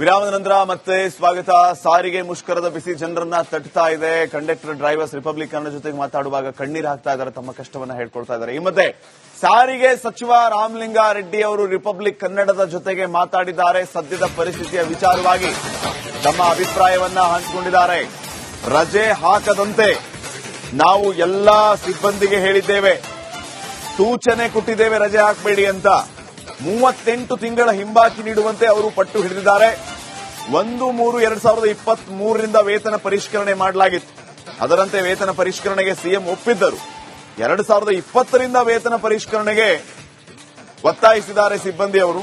ವಿರಾಮದ ನಂತರ ಮತ್ತೆ ಸ್ವಾಗತ. ಸಾರಿಗೆ ಮುಷ್ಕರದ ಬಿಸಿ ಜನರನ್ನ ತಟ್ತಾ ಇದೆ. ಕಂಡಕ್ಟರ್ ಡ್ರೈವರ್ಸ್ ರಿಪಬ್ಲಿಕ್ ಕನ್ನಡ ಜೊತೆಗೆ ಮಾತಾಡುವಾಗ ಕಣ್ಣೀರು ಹಾಕ್ತಾ ಇದ್ದಾರೆ, ತಮ್ಮ ಕಷ್ಟವನ್ನ ಹೇಳ್ಕೊಳ್ತಾ ಇದ್ದಾರೆ. ಈ ಮಧ್ಯೆ ಸಾರಿಗೆ ಸಚಿವ ರಾಮಲಿಂಗಾರೆಡ್ಡಿ ಅವರು ರಿಪಬ್ಲಿಕ್ ಕನ್ನಡದ ಜೊತೆಗೆ ಮಾತಾಡಿದ್ದಾರೆ. ಸದ್ಯದ ಪರಿಸ್ಥಿತಿಯ ವಿಚಾರವಾಗಿ ತಮ್ಮ ಅಭಿಪ್ರಾಯವನ್ನ ಹಂಚಿಕೊಂಡಿದ್ದಾರೆ. ರಜೆ ಹಾಕದಂತೆ ನಾವು ಎಲ್ಲಾ ಸಿಬ್ಬಂದಿಗೆ ಹೇಳಿದ್ದೇವೆ. ಸೂಚನೆ ಕೊಟ್ಟಿದ್ದೇವೆ, ರಜೆ ಹಾಕಬೇಡಿ ಅಂತ. ಮೂವತ್ತೆಂಟು ತಿಂಗಳ ಹಿಂಬಾಕಿ ನೀಡುವಂತೆ ಅವರು ಪಟ್ಟು ಹಿಡಿದಿದ್ದಾರೆ. ಒಂದು ಮೂರು ಎರಡ್ ಸಾವಿರದ ಇಪ್ಪತ್ತ್ ಮೂರರಿಂದ ವೇತನ ಪರಿಷ್ಕರಣೆ ಮಾಡಲಾಗಿತ್ತು. ಅದರಂತೆ ವೇತನ ಪರಿಷ್ಕರಣೆಗೆ ಸಿಎಂ ಒಪ್ಪಿದ್ದರು. ಎರಡ್ ಸಾವಿರದ ಇಪ್ಪತ್ತರಿಂದ ವೇತನ ಪರಿಷ್ಕರಣೆಗೆ ಒತ್ತಾಯಿಸಿದ್ದಾರೆ ಸಿಬ್ಬಂದಿ ಅವರು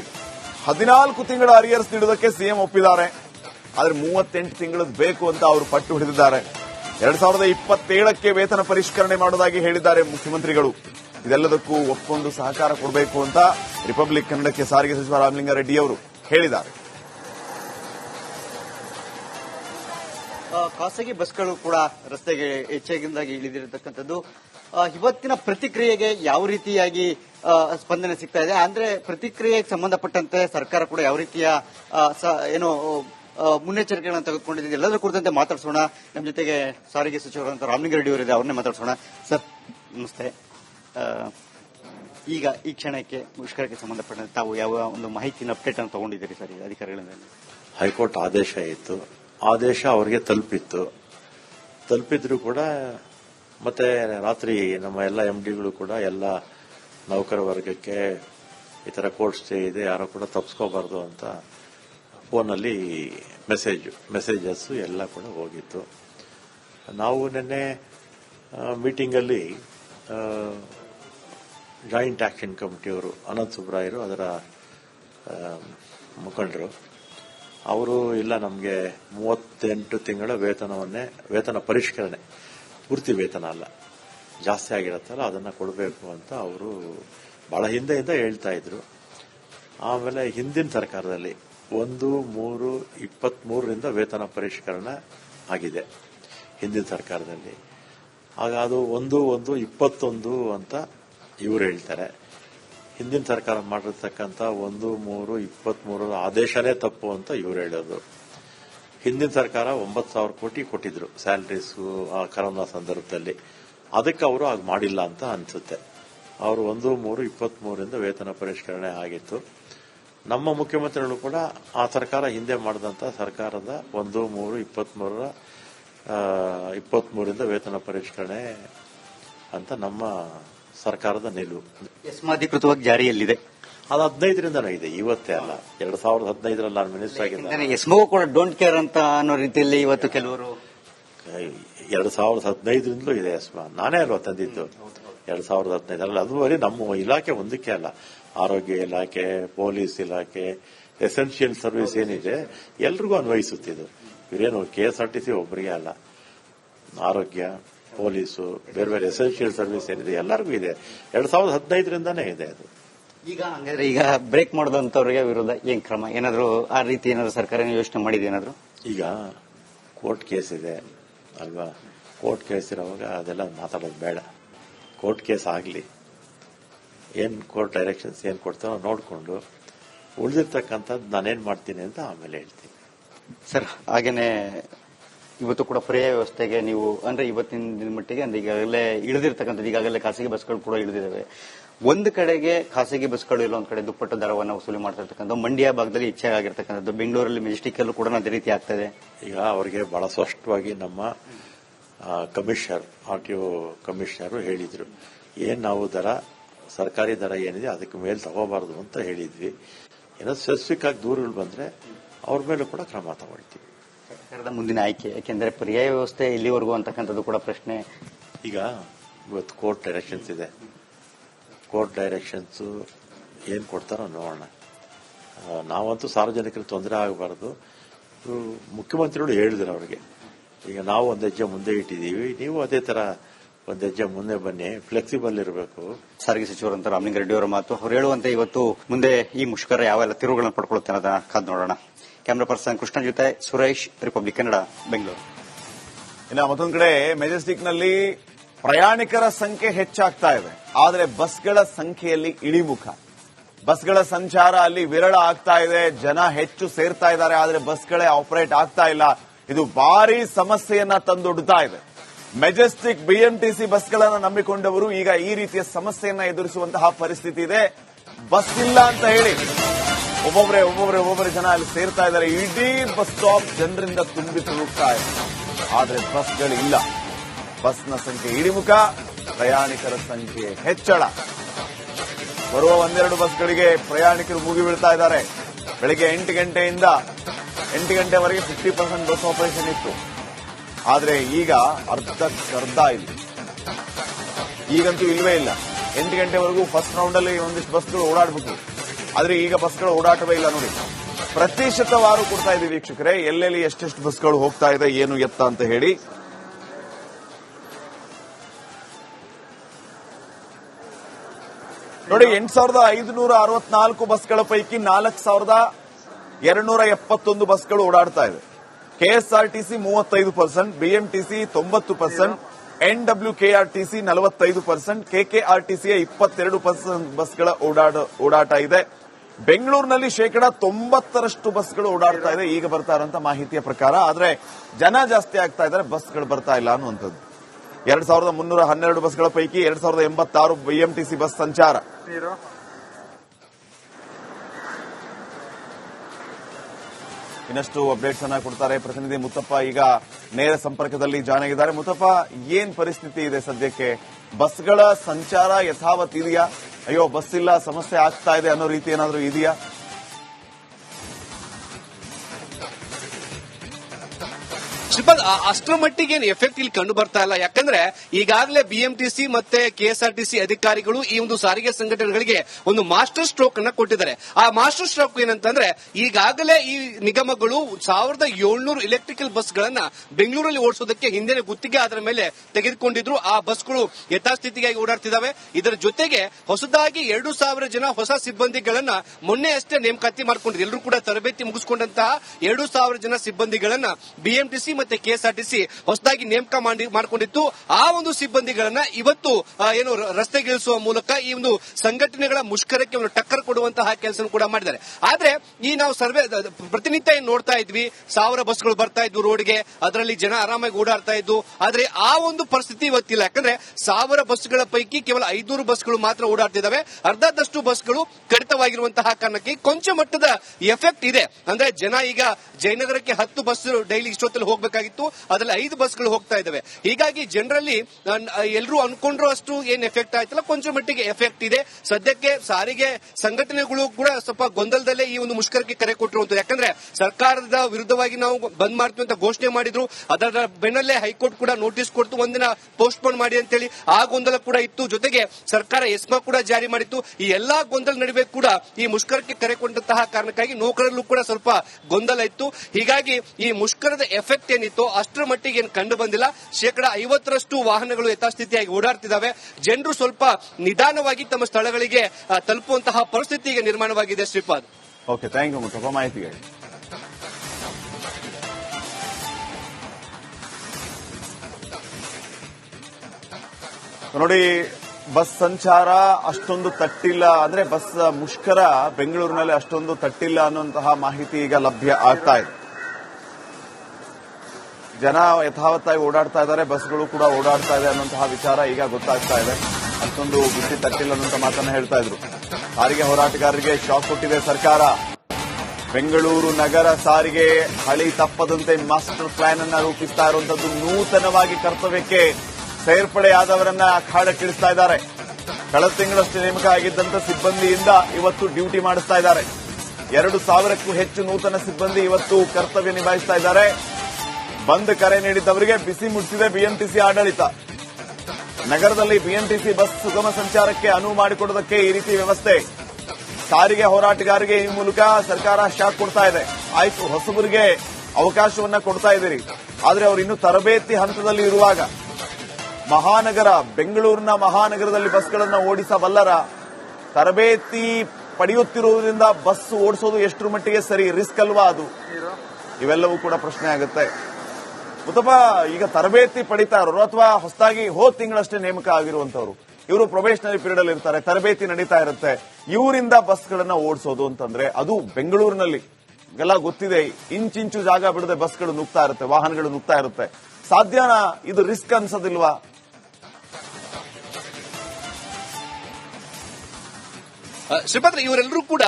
ಹದಿನಾಲ್ಕು ತಿಂಗಳ ಅರಿಯರ್ಸ್ ನೀಡುವುದಕ್ಕೆ ಸಿಎಂ ಒಪ್ಪಿದ್ದಾರೆ. ಆದರೆ ಮೂವತ್ತೆಂಟು ತಿಂಗಳದ್ದು ಬೇಕು ಅಂತ ಅವರು ಪಟ್ಟು ಹಿಡಿದಿದ್ದಾರೆ. ಎರಡ್ ಸಾವಿರದ ಇಪ್ಪತ್ತೇಳಕ್ಕೆ ವೇತನ ಪರಿಷ್ಕರಣೆ ಮಾಡುವುದಾಗಿ ಹೇಳಿದ್ದಾರೆ ಮುಖ್ಯಮಂತ್ರಿಗಳು. ಇದೆಲ್ಲದಕ್ಕೂ ಒಪ್ಪೊಂದು ಸಹಕಾರ ಕೊಡಬೇಕು ಅಂತ ರಿಪಬ್ಲಿಕ್ ಕನ್ನಡಕ್ಕೆ ಸಾರಿಗೆ ಸಚಿವ ರಾಮಲಿಂಗಾರೆಡ್ಡಿ ಅವರು ಹೇಳಿದ್ದಾರೆ. ಖಾಸಗಿ ಬಸ್ಗಳು ಕೂಡ ರಸ್ತೆಗೆ ಹೆಚ್ಚಾಗಿಂದಾಗಿ ಇಳಿದಿರತಕ್ಕಂಥದ್ದು. ಇವತ್ತಿನ ಪ್ರತಿಕ್ರಿಯೆಗೆ ಯಾವ ರೀತಿಯಾಗಿ ಸ್ಪಂದನೆ ಸಿಗ್ತಾ ಇದೆ? ಅಂದ್ರೆ ಪ್ರತಿಕ್ರಿಯೆಗೆ ಸಂಬಂಧಪಟ್ಟಂತೆ ಸರ್ಕಾರ ಕೂಡ ಯಾವ ರೀತಿಯ ಏನು ಮುನ್ನೆಚ್ಚರಿಕೆಗಳನ್ನು ತೆಗೆದುಕೊಂಡಿದೆ? ಎಲ್ಲದರ ಕುರಿತಂತೆ ಮಾತಾಡಿಸೋಣ. ನಮ್ಮ ಜೊತೆಗೆ ಸಾರಿಗೆ ಸಚಿವರಾದಂತಹ ರಾಮಲಿಂಗಾರೆಡ್ಡಿ ಅವರಿದೆ ಅವ್ರನ್ನೇ ಮಾತಾಡಿಸೋಣ. ಸರ್, ನಮಸ್ತೆ. ಈಗ ಈ ಕ್ಷಣಕ್ಕೆ ಮುಷ್ಕರಕ್ಕೆ ಸಂಬಂಧಪಟ್ಟಂತೆ ತಾವು ಯಾವ ಒಂದು ಮಾಹಿತಿನ ಅಪ್ಡೇಟ್ ಅನ್ನು ತಗೊಂಡಿದ್ದೀರಿ ಸರ್ ಅಧಿಕಾರಿಗಳಿಂದ? ಹೈಕೋರ್ಟ್ ಆದೇಶ ಇತ್ತು. ಆದೇಶ ಅವರಿಗೆ ತಲುಪಿತ್ತು. ತಲುಪಿದ್ರು ಕೂಡ ಮತ್ತೆ ರಾತ್ರಿ ನಮ್ಮ ಎಲ್ಲ ಎಂ ಡಿಗಳು ಕೂಡ ಎಲ್ಲ ನೌಕರ ವರ್ಗಕ್ಕೆ ಈ ತರ ಕೋರ್ಟ್ ಸ್ಟೇ ಇದೆ, ಯಾರೋ ಕೂಡ ತಪ್ಪಿಸ್ಕೋಬಾರ್ದು ಅಂತ ಫೋನಲ್ಲಿ ಮೆಸೇಜ್ ಮೆಸೇಜಸ್ ಎಲ್ಲ ಕೂಡ ಹೋಗಿತ್ತು. ನಾವು ನಿನ್ನೆ ಮೀಟಿಂಗಲ್ಲಿ ಜಾಯಿಂಟ್ ಆಕ್ಷನ್ ಕಮಿಟಿಯವರು ಅನಂತ್ ಸುಬ್ರಾಯರು, ಅದರ ಮುಖಂಡರು. ಅವರು ಇಲ್ಲ ನಮಗೆ ಮೂವತ್ತೆಂಟು ತಿಂಗಳ ವೇತನವನ್ನೇ, ವೇತನ ಪರಿಷ್ಕರಣೆ, ಪೂರ್ತಿ ವೇತನ ಅಲ್ಲ. ಜಾಸ್ತಿ ಆಗಿರತ್ತಲ್ಲ, ಅದನ್ನು ಕೊಡಬೇಕು ಅಂತ ಅವರು ಬಹಳ ಹಿಂದೆಯಿಂದ ಹೇಳ್ತಾ ಇದ್ರು. ಆಮೇಲೆ ಹಿಂದಿನ ಸರ್ಕಾರದಲ್ಲಿ ಒಂದು, ಮೂರು ಇಪ್ಪತ್ತ್ ಮೂರರಿಂದ ವೇತನ ಪರಿಷ್ಕರಣೆ ಆಗಿದೆ ಹಿಂದಿನ ಸರ್ಕಾರದಲ್ಲಿ. ಆಗ ಅದು ಒಂದು ಒಂದು, ಇಪ್ಪತ್ತೊಂದು ಅಂತ ಇವರು ಹೇಳ್ತಾರೆ. ಹಿಂದಿನ ಸರ್ಕಾರ ಮಾಡಿರ್ತಕ್ಕಂಥ ಒಂದು, ಮೂರು ಇಪ್ಪತ್ತ್ ಮೂರು ಆದೇಶನೇ ತಪ್ಪು ಅಂತ ಇವ್ರು ಹೇಳೋದು. ಹಿಂದಿನ ಸರ್ಕಾರ ಒಂಬತ್ತು ಸಾವಿರ ಕೋಟಿ ಕೊಟ್ಟಿದ್ರು ಸ್ಯಾಲರೀಸ್, ಆ ಕರೋನಾ ಸಂದರ್ಭದಲ್ಲಿ. ಅದಕ್ಕೆ ಅವರು ಆಗ ಮಾಡಿಲ್ಲ ಅಂತ ಅನ್ಸುತ್ತೆ. ಅವರು ಒಂದು, ಮೂರು ಇಪ್ಪತ್ತ್ ಮೂರಿಂದ ವೇತನ ಪರಿಷ್ಕರಣೆ ಆಗಿತ್ತು. ನಮ್ಮ ಮುಖ್ಯಮಂತ್ರಿಗಳು ಕೂಡ ಆ ಸರ್ಕಾರ ಹಿಂದೆ ಮಾಡಿದಂತ ಸರ್ಕಾರದ ಒಂದು, ಮೂರು ಇಪ್ಪತ್ತ್ ಮೂರರ ಇಪ್ಪತ್ತ್ ಮೂರಿಂದ ವೇತನ ಪರಿಷ್ಕರಣೆ ಅಂತ ನಮ್ಮ ಸರ್ಕಾರದ ನಿಲುವು. ಯಸ್ಮಾಧಿಕೃತವಾಗಿ ಜಾರಿಯಲ್ಲಿದೆ. ಅದು ಹದಿನೈದರಿಂದನೂ ಇದೆ. ಇವತ್ತೇ ಅಲ್ಲ. ಎರಡ್ ಸಾವಿರದ ಹದಿನೈದರಲ್ಲಿ ನಾನು ಮಿನಿಸ್ಟರ್ ಆಗಿದ್ದೆ. ಎಸ್ಮೋ ಕೂಡ ಡೋಂಟ್ ಕೇರ್ ಅಂತ ಅನ್ನೋ ರೀತಿಯಲ್ಲಿ ಇವತ್ತು ಕೆಲವರು ಎರಡ್ ಸಾವಿರದ ಹದಿನೈದರಿಂದಲೂ ಇದೆ ಎಸ್ಮಾ ನಾನೇ ಅಲ್ವಾ ತಂದಿದ್ದು? ಎರಡ್ ಸಾವಿರದ ಹದಿನೈದರಲ್ಲಿ. ಅದು ಬರೀ ನಮ್ಮ ಇಲಾಖೆ ಒಂದಕ್ಕೆ ಅಲ್ಲ. ಆರೋಗ್ಯ ಇಲಾಖೆ ಪೊಲೀಸ್ ಇಲಾಖೆ ಎಸೆನ್ಷಿಯಲ್ ಸರ್ವಿಸ್ ಏನಿದೆ ಎಲ್ರಿಗೂ ಅನ್ವಯಿಸುತ್ತಿದ್ದು ಇವೇನು K S R T C ಒಬ್ಬರಿಗೆ ಅಲ್ಲ. ಆರೋಗ್ಯ ಪೊಲೀಸು ಬೇರೆ ಬೇರೆ ಎಸೆನ್ಷಿಯಲ್ ಸರ್ವಿಸ್ ಏನಿದೆ ಎಲ್ಲರಿಗೂ ಇದೆ. ಎರಡ್ ಸಾವಿರದ ಹದಿನೈದರಿಂದಾನೇ ಇದೆ ಅದು. ಈಗ ಹಂಗಾದ್ರೆ ಈಗ ಬ್ರೇಕ್ ಮಾಡಿದಂತವ್ರಿಗೆ ವಿರುದ್ಧ ಏನ್ ಕ್ರಮ? ಏನಾದ್ರು ಆ ರೀತಿ ಏನಾದ್ರು ಸರ್ಕಾರ ಯೋಚನೆ ಮಾಡಿದೆ ಏನಾದ್ರು? ಈಗ ಕೋರ್ಟ್ ಕೇಸ್ ಇದೆ ಅಲ್ವಾ? ಕೋರ್ಟ್ ಕೇಸ್ ಇರೋವಾಗ ಅದೆಲ್ಲ ಮಾತಾಡೋದು ಬೇಡ. ಕೋರ್ಟ್ ಕೇಸ್ ಆಗಲಿ. ಏನ್ ಕೋರ್ಟ್ ಡೈರೆಕ್ಷನ್ಸ್ ಏನ್ ಕೊಡ್ತಾರೋ ನೋಡಿಕೊಂಡು ಉಳಿದಿರ್ತಕ್ಕಂಥದ್ದು ನಾನೇನ್ ಮಾಡ್ತೀನಿ ಅಂತ ಆಮೇಲೆ ಹೇಳ್ತೀನಿ. ಸರ್ ಹಾಗೇನೆ ಇವತ್ತು ಕೂಡ ಪರ್ಯಾಯ ವ್ಯವಸ್ಥೆಗೆ ನೀವು, ಅಂದ್ರೆ ಇವತ್ತಿನ ದಿನ ಮಟ್ಟಿಗೆ, ಅಂದ್ರೆ ಈಗಾಗಲೇ ಇಳಿದಿರ್ತಕ್ಕಂಥದ್ದು, ಈಗಾಗಲೇ ಖಾಸಗಿ ಬಸ್ಗಳು ಕೂಡ ಇಳಿದಿದ್ದಾವೆ. ಒಂದು ಕಡೆಗೆ ಖಾಸಗಿ ಬಸ್ಗಳು ಇಲ್ಲ, ಒಂದ್ ಕಡೆ ದುಪ್ಪಟ್ಟು ದರವನ್ನು ವಸೂಲಿ ಮಾಡ್ತಿರ್ತಕ್ಕಂಥ ಮಂಡ್ಯ ಭಾಗದಲ್ಲಿ ಹೆಚ್ಚಾಗಿರ್ತಕ್ಕಂಥದ್ದು ಬೆಂಗಳೂರಲ್ಲಿ ಮೆಜೆಸ್ಟಿಕ್ ಅಲ್ಲೂ ಕೂಡ ಅದೇ ರೀತಿ ಆಗ್ತದೆ. ಈಗ ಅವರಿಗೆ ಬಹಳ ಸ್ಪಷ್ಟವಾಗಿ ನಮ್ಮ commissioner, R T O commissioner ಹೇಳಿದ್ರು. ಏನ್ ನಾವು ದರ, ಸರ್ಕಾರಿ ದರ ಏನಿದೆ, ಅದಕ್ಕೆ ಮೇಲೆ ತಗೋಬಾರದು ಅಂತ ಹೇಳಿದ್ವಿ. ಏನೋ ಸ್ಪೆಸಿಫಿಕ್ ಆಗಿ ದೂರಗಳು ಬಂದ್ರೆ ಅವ್ರ ಮೇಲೂ ಕೂಡ ಕ್ರಮ ತಗೊಳ್ತೀವಿ. ಸರ್ಕಾರದ ಮುಂದಿನ ಆಯ್ಕೆ ಯಾಕೆಂದ್ರೆ ಪರ್ಯಾಯ ವ್ಯವಸ್ಥೆ ಇಲ್ಲಿವರೆಗೂ ಅಂತಕ್ಕಂಥದ್ದು ಕೂಡ ಪ್ರಶ್ನೆ. ಈಗ ಇವತ್ತು ಕೋರ್ಟ್ ಡೈರೆಕ್ಷನ್ಸ್ ಇದೆ. ಕೋರ್ಟ್ ಡೈರೆಕ್ಷನ್ಸ್ ಏನ್ ಕೊಡ್ತಾರೋ ನೋಡೋಣ. ನಾವಂತೂ ಸಾರ್ವಜನಿಕರಿಗೆ ತೊಂದರೆ ಆಗಬಾರದು. ಮುಖ್ಯಮಂತ್ರಿಗಳು ಹೇಳಿದ್ರು ಅವರಿಗೆ. ಈಗ ನಾವು ಒಂದು ಹೆಜ್ಜೆ ಮುಂದೆ ಇಟ್ಟಿದ್ದೀವಿ. ನೀವು ಅದೇ ತರ ಒಂದು ಹೆಜ್ಜೆ ಮುಂದೆ ಬನ್ನಿ. ಫ್ಲೆಕ್ಸಿಬಲ್ ಇರಬೇಕು. ಸಾರಿಗೆ ಸಚಿವರಂತ ರಾಮಲಿಂಗಾರೆಡ್ಡಿ ಅವರ ಮಾತು. ಅವ್ರು ಹೇಳುವಂತೆ ಇವತ್ತು ಮುಂದೆ ಈ ಮುಷ್ಕರ ಯಾವೆಲ್ಲ ತಿರುವುಗಳನ್ನು ಪಡ್ಕೊಳ್ಳುತ್ತೆ ಅನ್ನೋದನ್ನ ಕಾದ್ ನೋಡೋಣ. ಕ್ಯಾಮ್ರಾ ಪರ್ಸನ್ ಕೃಷ್ಣ ಜೊತೆ ಸುರೇಶ್, ರಿಪಬ್ಲಿಕ್ ಕನ್ನಡ, ಬೆಂಗಳೂರು. ಇನ್ನು ಮತ್ತೊಂದು ಕಡೆ ಮೆಜೆಸ್ಟಿಕ್ನಲ್ಲಿ ಪ್ರಯಾಣಿಕರ ಸಂಖ್ಯೆ ಹೆಚ್ಚಾಗ್ತಾ ಇದೆ. ಆದರೆ ಬಸ್ಗಳ ಸಂಖ್ಯೆಯಲ್ಲಿ ಇಳಿಮುಖ. ಬಸ್ಗಳ ಸಂಚಾರ ಅಲ್ಲಿ ವಿರಳ ಆಗ್ತಾ ಇದೆ. ಜನ ಹೆಚ್ಚು ಸೇರ್ತಾ ಇದ್ದಾರೆ, ಆದರೆ ಬಸ್ಗಳೇ ಆಪರೇಟ್ ಆಗ್ತಾ ಇಲ್ಲ. ಇದು ಭಾರಿ ಸಮಸ್ಯೆಯನ್ನ ತಂದೊಡ್ತಾ ಇದೆ. ಮೆಜೆಸ್ಟಿಕ್ ಬಿಎಂಟಿಸಿ ಬಸ್ಗಳನ್ನು ನಂಬಿಕೊಂಡವರು ಈಗ ಈ ರೀತಿಯ ಸಮಸ್ಯೆಯನ್ನ ಎದುರಿಸುವಂತಹ ಪರಿಸ್ಥಿತಿ ಇದೆ. ಬಸ್ ಇಲ್ಲ ಅಂತ ಹೇಳಿ. ಒಬ್ಬೊಬ್ಬರೇ ಒಬ್ಬೊಬ್ಬರೇ ಒಬ್ಬೊಬ್ಬರೇ ಜನ ಅಲ್ಲಿ ಸೇರ್ತಾ ಇದ್ದಾರೆ. ಇಡೀ ಬಸ್ ಸ್ಟಾಪ್ ಜನರಿಂದ ತುಂಬಿ ತುಳುಕ್ತಾ ಇದೆ. ಆದ್ರೆ ಬಸ್ಗಳಿಲ್ಲ ಬಸ್ನ ಸಂಖ್ಯೆ ಇಳಿಮುಖ, ಪ್ರಯಾಣಿಕರ ಸಂಖ್ಯೆ ಹೆಚ್ಚಳ. ಬರುವ ಒಂದೆರಡು ಬಸ್ಗಳಿಗೆ ಪ್ರಯಾಣಿಕರು ಮುಗಿಬೀಳ್ತಾ ಇದ್ದಾರೆ. ಬೆಳಿಗ್ಗೆ ಎಂಟು ಗಂಟೆಯಿಂದ ಎಂಟು ಗಂಟೆವರೆಗೆ ಫಿಫ್ಟಿ ಪರ್ಸೆಂಟ್ ಬಸ್ ಆಪರೇಷನ್ ಇತ್ತು. ಆದರೆ ಈಗ ಅರ್ಧಕ್ಕರ್ಧ ಇಲ್ಲ. ಈಗಂತೂ ಇಲ್ವೇ ಇಲ್ಲ. ಎಂಟು ಗಂಟೆವರೆಗೂ ಫಸ್ಟ್ ರೌಂಡಲ್ಲಿ ಒಂದಿಷ್ಟು ಬಸ್ಗಳು ಓಡಾಡ್ಬೇಕು ಆದ್ರೆ ಈಗ ಬಸ್ಗಳು ಓಡಾಟವೇ ಇಲ್ಲ ನೋಡಿ. ಪ್ರತಿಶತವಾರು ಕೊಡ್ತಾ ಇದೀವಿ ವೀಕ್ಷಕರೇ. ಎಲ್ಲೆಲ್ಲಿ ಎಷ್ಟೆಷ್ಟು ಬಸ್ಗಳು ಹೋಗ್ತಾ ಇದೆ, ಏನು ಎತ್ತ ಅಂತ ಹೇಳಿ. ನೋಡಿ ಎಂಟು ಸಾವಿರದ ಐದುನೂರ ಅರವತ್ನಾಲ್ಕು ಬಸ್ಗಳ ಪೈಕಿ ನಾಲ್ಕು ಸಾವಿರದ ಎರಡ್ನೂರ ಎಪ್ಪತ್ತೊಂದು ಬಸ್ಗಳು ಓಡಾಡ್ತಾ ಇದೆ ಕೆಎಸ್ಆರ್ಟಿಸಿ ಮೂವತ್ತೈದು ಪರ್ಸೆಂಟ್, ಬಿಎಂಟಿಸಿ ತೊಂಬತ್ತು ಪರ್ಸೆಂಟ್, ಎನ್ಡಬ್ಲ್ಯೂ ಕೆಆರ್ಟಿಸಿ ನಲವತ್ತೈದು ಪರ್ಸೆಂಟ್ ಕೆಕೆಆರ್ಟಿಸಿಯ ಇಪ್ಪತ್ತೆರಡು ಪರ್ಸೆಂಟ್ ಬಸ್ಗಳ ಓಡಾಟ ಇದೆ. ಬೆಂಗಳೂರಿನಲ್ಲಿ ಶೇಕಡ ತೊಂಬತ್ತರಷ್ಟು ಬಸ್ಗಳು ಓಡಾಡ್ತಾ ಇದೆ. ಈಗ ಬರ್ತಾ ಇರುವಂತ ಮಾಹಿತಿಯ ಪ್ರಕಾರ. ಆದ್ರೆ ಜನ ಜಾಸ್ತಿ ಆಗ್ತಾ ಇದ್ರೆ ಬಸ್ಗಳು ಬರ್ತಾ ಇಲ್ಲ ಅನ್ನುವಂಥದ್ದು. ಎರಡ್ ಸಾವಿರದ ಮುನ್ನೂರ ಹನ್ನೆರಡು ಬಸ್ಗಳ ಪೈಕಿ ಎರಡ್ ಸಾವಿರದ ಎಂಬತ್ತಾರು ಬಿಎಂಟಿಸಿ ಬಸ್ ಸಂಚಾರ. ಇನ್ನಷ್ಟು ಅಪ್ಡೇಟ್ಸ್ ಅನ್ನ ಕೊಡ್ತಾರೆ ಪ್ರತಿನಿಧಿ ಮುತ್ತಪ್ಪ. ಈಗ ನೇರ ಸಂಪರ್ಕದಲ್ಲಿ ಜಾಯ್ನ್ ಆಗಿದ್ದಾರೆ ಮುತ್ತಪ್ಪ ಏನ್ ಪರಿಸ್ಥಿತಿ ಇದೆ ಸದ್ಯಕ್ಕೆ? ಬಸ್ಗಳ ಸಂಚಾರ ಯಥಾವತ್ ಇದೆಯಾ? ಅಯ್ಯೋ ಬಸ್ ಇಲ್ಲ ಸಮಸ್ಯೆ ಆಗ್ತಾ ಇದೆ ಅನ್ನೋ ರೀತಿ ಏನಾದರೂ ಇದೆಯಾ? ಶ್ರೀಪಾದ್ ಅಷ್ಟರ ಮಟ್ಟಿಗೆ ಏನು ಎಫೆಕ್ಟ್ ಇಲ್ಲಿ ಕಂಡು ಬರ್ತಾ ಇಲ್ಲ. ಯಾಕಂದ್ರೆ ಈಗಾಗಲೇ ಬಿಎಂಟಿಸಿ ಮತ್ತೆ ಕೆಎಸ್ಆರ್ಟಿಸಿ ಅಧಿಕಾರಿಗಳು ಈ ಒಂದು ಸಾರಿಗೆ ಸಂಘಟನೆಗಳಿಗೆ ಒಂದು ಮಾಸ್ಟರ್ ಸ್ಟ್ರೋಕ್ ಅನ್ನ ಕೊಟ್ಟಿದ್ದಾರೆ. ಆ ಮಾಸ್ಟರ್ ಸ್ಟ್ರೋಕ್ ಏನಂತಂದ್ರೆ ಈಗಾಗಲೇ ಈ ನಿಗಮಗಳು ಸಾವಿರದ ಏಳ್ನೂರು ಎಲೆಕ್ಟ್ರಿಕಲ್ ಬಸ್ ಗಳನ್ನ ಬೆಂಗಳೂರಲ್ಲಿ ಓಡಿಸೋದಕ್ಕೆ ಹಿಂದಿನ ಗುತ್ತಿಗೆ ಅದರ ಮೇಲೆ ತೆಗೆದುಕೊಂಡಿದ್ರು. ಆ ಬಸ್ಗಳು ಯಥಾಸ್ಥಿತಿಗಾಗಿ ಓಡಾಡ್ತಿದ್ದಾವೆ. ಇದರ ಜೊತೆಗೆ ಹೊಸದಾಗಿ ಎರಡು ಸಾವಿರ ಜನ ಹೊಸ ಸಿಬ್ಬಂದಿಗಳನ್ನ ಮೊನ್ನೆ ಅಷ್ಟೇ ನೇಮಕಾತಿ ಮಾಡ್ಕೊಂಡಿದ್ರು. ಎಲ್ಲರೂ ಕೂಡ ತರಬೇತಿ ಮುಗಿಸಿಕೊಂಡಂತಹ ಎರಡು ಸಾವಿರ ಜನ ಸಿಬ್ಬಂದಿಗಳನ್ನ ಬಿಎಂಟಿಸಿ ಮತ್ತೆ ಕೆಎಸ್ಆರ್ಟಿಸಿ ಹೊಸದಾಗಿ ನೇಮಕ ಮಾಡಿ ಮಾಡಿಕೊಂಡಿತ್ತು. ಆ ಒಂದು ಸಿಬ್ಬಂದಿಗಳನ್ನ ಇವತ್ತು ಏನು ರಸ್ತೆಗಿಳಿಸುವ ಮೂಲಕ ಈ ಒಂದು ಸಂಘಟನೆಗಳ ಮುಷ್ಕರಕ್ಕೆ ಒಂದು ಟಕ್ಕರ್ ಕೊಡುವಂತಹ ಕೆಲಸ ಕೂಡ ಮಾಡಿದ್ದಾರೆ. ಆದ್ರೆ ಈ ನಾವು ಸರ್ವೆ ಪ್ರತಿನಿತ್ಯ ಏನ್ ನೋಡ್ತಾ ಇದ್ವಿ? ಸಾವಿರ ಬಸ್ಗಳು ಬರ್ತಾ ಇದ್ವು ರೋಡ್ಗೆ, ಅದರಲ್ಲಿ ಜನ ಆರಾಮಾಗಿ ಓಡಾಡ್ತಾ ಇದ್ವು ಆದ್ರೆ ಆ ಒಂದು ಪರಿಸ್ಥಿತಿ ಇವತ್ತಿಲ್ಲ. ಯಾಕಂದ್ರೆ ಸಾವಿರ ಬಸ್ಗಳ ಪೈಕಿ ಕೇವಲ ಐನೂರು ಬಸ್ಗಳು ಮಾತ್ರ ಓಡಾಡ್ತಿದ್ದಾವೆ ಅರ್ಧದಷ್ಟು ಬಸ್ಗಳು ಕಡಿತವಾಗಿರುವಂತಹ ಕಾರಣಕ್ಕೆ ಕೊಂಚ ಮಟ್ಟದ ಎಫೆಕ್ಟ್ ಇದೆ. ಅಂದ್ರೆ ಜನ ಈಗ ಜಯನಗರಕ್ಕೆ ಹತ್ತು ಬಸ್ ಡೈಲಿ ಇಷ್ಟೊತ್ತಲ್ಲಿ ಹೋಗಬೇಕಾಗಿತ್ತು ಅದರಲ್ಲಿ ಐದು ಬಸ್ಗಳು ಹೋಗ್ತಾ ಇದಾವೆ ಹೀಗಾಗಿ ಜನರಲ್ಲಿ ಎಲ್ಲರೂ ಅನ್ಕೊಂಡ್ರು ಅಷ್ಟು ಏನ್ ಎಫೆಕ್ಟ್ ಆಯ್ತಲ್ಲ. ಕೊಂಚ ಮಟ್ಟಿಗೆ ಎಫೆಕ್ಟ್ ಇದೆ. ಸದ್ಯಕ್ಕೆ ಸಾರಿಗೆ ಸಂಘಟನೆಗಳು ಕೂಡ ಸ್ವಲ್ಪ ಗೊಂದಲದಲ್ಲೇ ಈ ಒಂದು ಮುಷ್ಕರಕ್ಕೆ ಕರೆ ಕೊಟ್ಟಿರುವಂತದ್ದು ಯಾಕಂದ್ರೆ ಸರ್ಕಾರದ ವಿರುದ್ಧವಾಗಿ ನಾವು ಬಂದ್ ಮಾಡ್ತೀವಿ ಅಂತ ಘೋಷಣೆ ಮಾಡಿದ್ರು. ಅದರ ಬೆನ್ನಲ್ಲೇ ಹೈಕೋರ್ಟ್ ಕೂಡ ನೋಟಿಸ್ ಕೊಡ್ತು. ಒಂದಿನ ಪೋಸ್ಟ್ ಪೋನ್ ಮಾಡಿ ಅಂತೇಳಿ ಆ ಗೊಂದಲ ಕೂಡ ಇತ್ತು. ಜೊತೆಗೆ ಸರ್ಕಾರ ಎಸ್ಮಾ ಕೂಡ ಜಾರಿ ಮಾಡಿತ್ತು. ಈ ಎಲ್ಲಾ ಗೊಂದಲ ನಡುವೆ ಕೂಡ ಈ ಮುಷ್ಕರಕ್ಕೆ ಕರೆ ಕೊಟ್ಟಂತಹ ಕಾರಣಕ್ಕಾಗಿ ನೌಕರರಲ್ಲೂ ಕೂಡ ಸ್ವಲ್ಪ ಗೊಂದಲ ಇತ್ತು. ಹೀಗಾಗಿ ಈ ಮುಷ್ಕರದ ಎಫೆಕ್ಟ್ ಏನಿತ್ತು ಅಷ್ಟರ ಮಟ್ಟಿಗೆ ಏನು ಕಂಡು ಬಂದಿಲ್ಲ. ಶೇಕಡ ಐವತ್ತರಷ್ಟು ವಾಹನಗಳು ಯಥಾಸ್ಥಿತಿಯಾಗಿ ಓಡಾಡ್ತಿದ್ದಾವೆ. ಜನರು ಸ್ವಲ್ಪ ನಿಧಾನವಾಗಿ ತಮ್ಮ ಸ್ಥಳಗಳಿಗೆ ತಲುಪುವಂತಹ ಪರಿಸ್ಥಿತಿಗೆ ನಿರ್ಮಾಣವಾಗಿದೆ Shripad. Okay thank you Muthappa. ಮಾಹಿತಿಗೆ ನೋಡಿ, ಬಸ್ ಸಂಚಾರ ಅಷ್ಟೊಂದು ತಟ್ಟಿಲ್ಲ ಅಂದ್ರೆ ಬಸ್ ಮುಷ್ಕರ ಬೆಂಗಳೂರಿನಲ್ಲಿ ಅಷ್ಟೊಂದು ತಟ್ಟಿಲ್ಲ ಅನ್ನುವಂತಹ ಮಾಹಿತಿ ಈಗ ಲಭ್ಯ ಆಗ್ತಾ ಇದೆ. ಜನ ಯಥಾವತ್ತಾಗಿ ಓಡಾಡ್ತಾ ಇದ್ದಾರೆ, ಬಸ್ಗಳು ಕೂಡ ಓಡಾಡ್ತಾ ಇದೆ ಅನ್ನುವಂತಹ ವಿಚಾರ ಈಗ ಗೊತ್ತಾಗ್ತಾ ಇದೆ. ಅಷ್ಟೊಂದು ಬುದ್ಧಿ ತಟ್ಟಿಲ್ಲ ಅನ್ನೋಂಥ ಮಾತನ್ನ ಹೇಳ್ತಾ ಇದ್ರು. ಸಾರಿಗೆ ಹೋರಾಟಗಾರರಿಗೆ ಶಾಕ್ ಕೊಟ್ಟಿದೆ ಸರ್ಕಾರ. ಬೆಂಗಳೂರು ನಗರ ಸಾರಿಗೆ ಹಳಿ ತಪ್ಪದಂತೆ ಮಾಸ್ಟರ್ ಪ್ಲಾನ್ ಅನ್ನ ರೂಪಿಸ್ತಾ ಇರುವಂತದ್ದು ನೂತನವಾಗಿ ಕರ್ತವ್ಯಕ್ಕೆ ಸೇರ್ಪಡೆಯಾದವರನ್ನ ಅಖಾಡಕ್ಕಿಳಿಸ್ತಾ ಇದ್ದಾರೆ. ಕಳೆದ ತಿಂಗಳಷ್ಟು ನೇಮಕ ಆಗಿದ್ದಂತ ಸಿಬ್ಬಂದಿಯಿಂದ ಇವತ್ತು ಡ್ಯೂಟಿ ಮಾಡಿಸ್ತಾ ಇದ್ದಾರೆ. ಎರಡು ಸಾವಿರಕ್ಕೂ ಹೆಚ್ಚು ನೂತನ ಸಿಬ್ಬಂದಿ ಇವತ್ತು ಕರ್ತವ್ಯ ನಿಭಾಯಿಸ್ತಾ ಇದ್ದಾರೆ. ಬಂದ್ ಕರೆ ನೀಡಿದ್ದವರಿಗೆ ಬಿಸಿ ಮುಟ್ಟಿಸಿದೆ ಬಿಎಂಟಿಸಿ ಆಡಳಿತ. ನಗರದಲ್ಲಿ ಬಿಎಂಟಿಸಿ ಬಸ್ ಸುಗಮ ಸಂಚಾರಕ್ಕೆ ಅನುವು ಮಾಡಿಕೊಡುವುದಕ್ಕೆ ಈ ರೀತಿ ವ್ಯವಸ್ಥೆ. ಸಾರಿಗೆ ಹೋರಾಟಗಾರರಿಗೆ ಈ ಮೂಲಕ ಸರ್ಕಾರ ಶಾಕ್ ಕೊಡ್ತಾ ಇದೆ. ಆಯ್ತು, ಹೊಸಬರಿಗೆ ಅವಕಾಶವನ್ನ ಕೊಡ್ತಾ ಇದ್ದೀರಿ. ಆದರೆ ಅವರು ಇನ್ನು ತರಬೇತಿ ಹಂತದಲ್ಲಿ ಇರುವಾಗ. ಮಹಾನಗರ, ಬೆಂಗಳೂರಿನ ಮಹಾನಗರದಲ್ಲಿ ಬಸ್ಗಳನ್ನು ಓಡಿಸಬಲ್ಲರ ತರಬೇತಿ ಪಡೆಯುತ್ತಿರುವುದರಿಂದ ಬಸ್ ಓಡಿಸೋದು ಎಷ್ಟರ ಮಟ್ಟಿಗೆ ಸರಿ, ರಿಸ್ಕ್ ಅಲ್ವಾ ಅದು? ಇವೆಲ್ಲವೂ ಕೂಡ ಪ್ರಶ್ನೆ ಆಗುತ್ತೆ. ಅಥವಾ ಈಗ ತರಬೇತಿ ಪಡಿತಾ ಇರೋರು ಅಥವಾ ಹೊಸದಾಗಿ ಹೋದ ತಿಂಗಳಷ್ಟೇ ನೇಮಕ ಆಗಿರುವಂತವ್ರು ಇವರು ಪ್ರೊಬೇಷನರಿ ಪೀರಿಯಡ್ ಅಲ್ಲಿ ಇರ್ತಾರೆ, ತರಬೇತಿ ನಡೀತಾ ಇರುತ್ತೆ, ಇವರಿಂದ ಬಸ್ಗಳನ್ನ ಓಡಿಸೋದು ಅಂತಂದ್ರೆ ಅದು ಬೆಂಗಳೂರಿನಲ್ಲಿ, ಎಲ್ಲ ಗೊತ್ತಿದೆ, ಇಂಚಿಂಚು ಜಾಗ ಬಿಡದೆ ಬಸ್ಗಳು ನುಗ್ತಾ ಇರುತ್ತೆ, ವಾಹನಗಳು ನುಗ್ತಾ ಇರುತ್ತೆ. ಸಾಧ್ಯನಾ ಇದು ರಿಸ್ಕ್ ಅನ್ಸೋದಿಲ್ವಾ? ಶ್ರೀಪಾತ್ರ ಇವರೆಲ್ಲರೂ ಕೂಡ